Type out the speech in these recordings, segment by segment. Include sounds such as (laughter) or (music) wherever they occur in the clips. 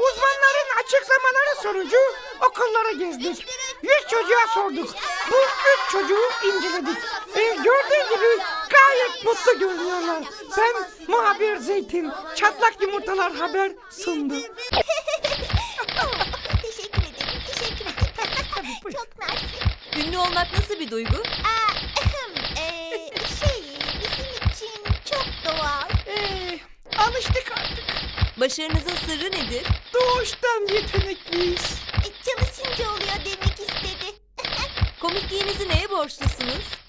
uzmanların açıklamaları sonucu okullara gezdik. Yüz çocuğa sorduk. Bu üç çocuğu inceledik. Ee, gördüğün gibi gayet mutlu görünüyorlar. Ben muhabir Zeytin, çatlak yumurtalar haber sundu. (laughs) Teşekkür ederim. Teşekkür ederim. Çok mersi. Ünlü olmak nasıl bir duygu? Aa, eee, şey bizim için çok doğal. Ee, alıştık artık. Başarınızın sırrı nedir? Doğuştan yetenekliyiz. E, çalışınca oluyor demek istedi. (laughs) Komikliğinizi neye borçlusunuz?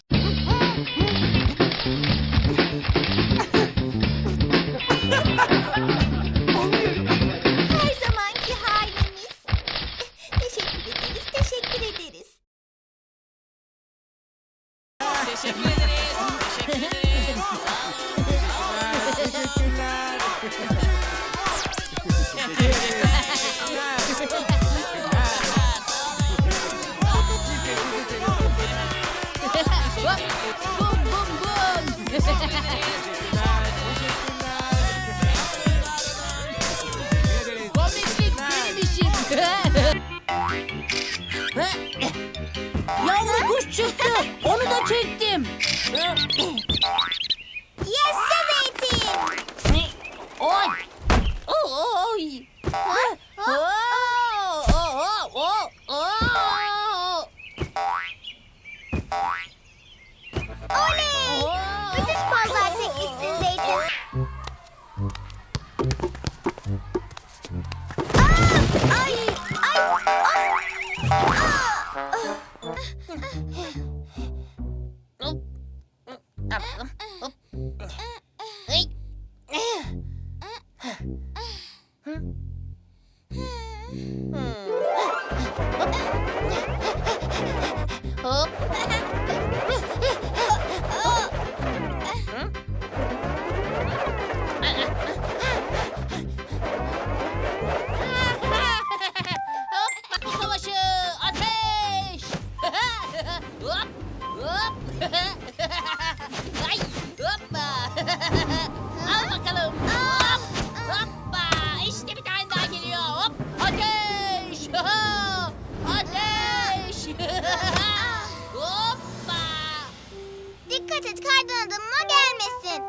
Bum bum. Yavru kuş çıktı. Onu da çektim. Oley! (laughs) Hoppa. Dikkat et kardan adımına gelmesin.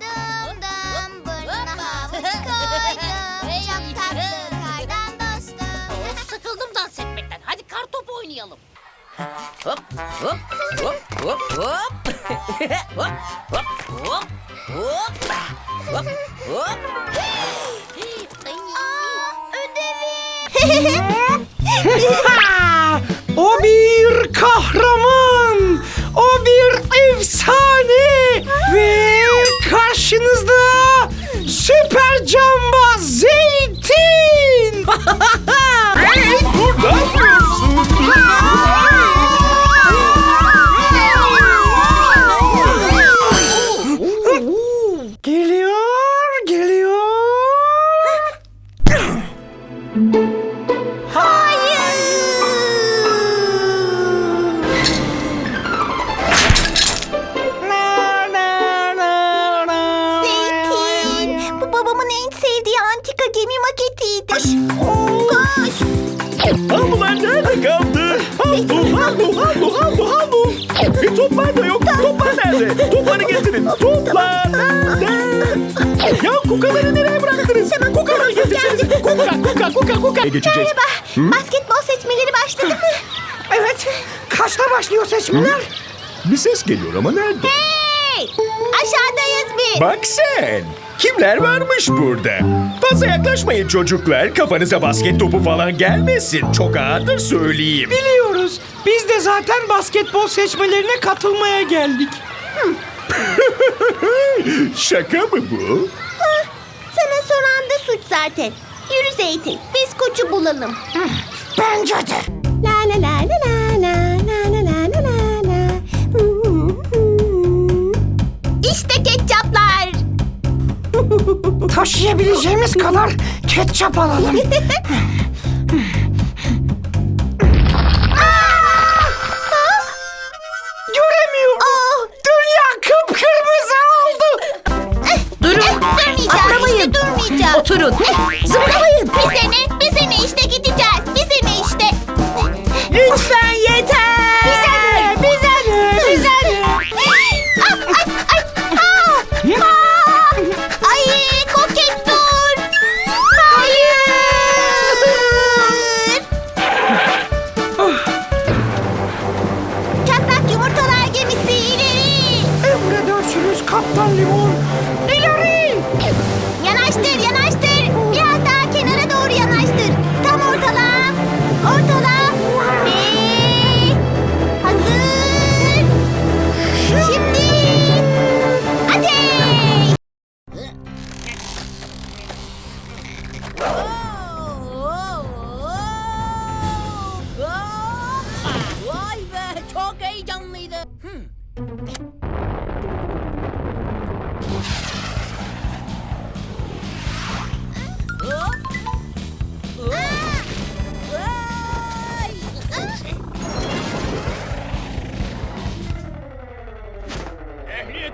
Dım dım burnuna havuç koydum. Çok tatlı kardan dostum. Of, sıkıldım dans etmekten. Hadi kar topu oynayalım. Hop hop hop hop hop. (laughs) hop hop hop hop. Hop hop. Ha! (laughs) O bir kahraman, o bir efsane ve karşınızda süper cambaz Nerede? Topları getirin. Toplar nerede? Ya kukaları nereye bıraktınız? Kukaları getirsenize. Kuka, kuka, kuka, kuka. E, geçeceğiz. Merhaba. Basketbol seçmeleri başladı mı? Evet, kaçta başlıyor seçmeler? Bir ses geliyor ama nerede? Hey! Aşağıdayız biz. Bak sen. Kimler varmış burada? Fazla yaklaşmayın çocuklar. Kafanıza basket topu falan gelmesin. Çok ağırdır söyleyeyim. Biliyoruz. Biz de zaten basketbol seçmelerine katılmaya geldik. Şaka mı bu? Sana soran da suç zaten. Yürü Zeytin. Biz koçu bulalım. Bence de. La la la la la la la la la la la la. İşte ketçaplar. Taşıyabileceğimiz kadar ketçap alalım.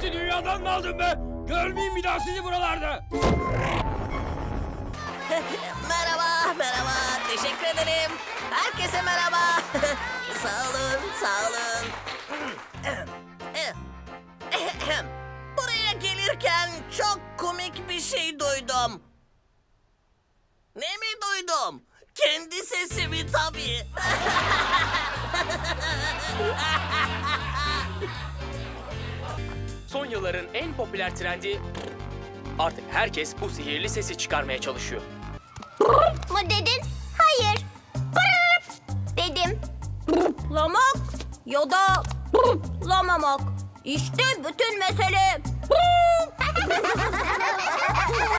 Gidin be. Görmeyeyim bir daha sizi buralarda. (laughs) Merhaba, merhaba. Teşekkür ederim. Herkese merhaba. (laughs) sağ olun, sağ olun. (clears throat) Buraya gelirken çok komik bir şey duydum. Ne mi duydum? Kendi sesimi tabii. (laughs) Son yılların en popüler trendi artık herkes bu sihirli sesi çıkarmaya çalışıyor. Mı dedin? Hayır. Dedim. Lamak ya da lamamak. İşte bütün mesele.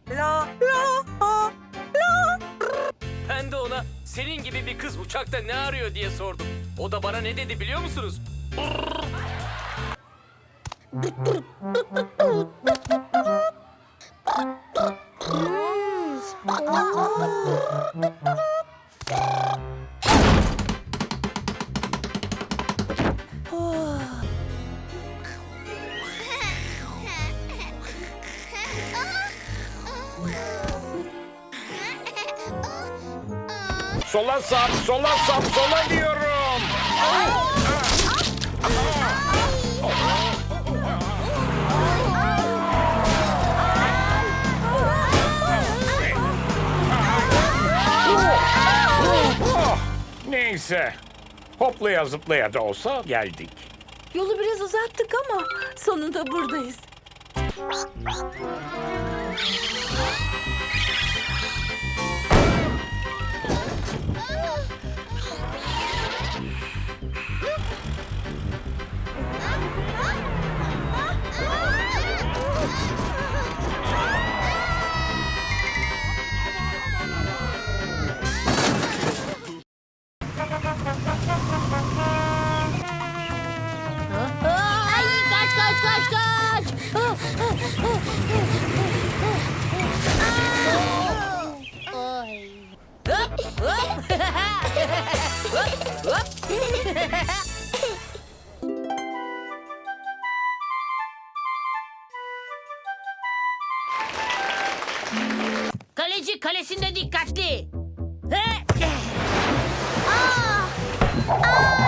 la la la la. Ben de ona senin gibi bir kız uçakta ne arıyor diye sordum. O da bana ne dedi biliyor musunuz? Sola sap, sola sap, sola diyorum. Oh, neyse. Hoplaya zıplaya da olsa geldik. Yolu biraz uzattık ama sonunda buradayız. Kaleci kalesinde dikkatli. Aa! Aa!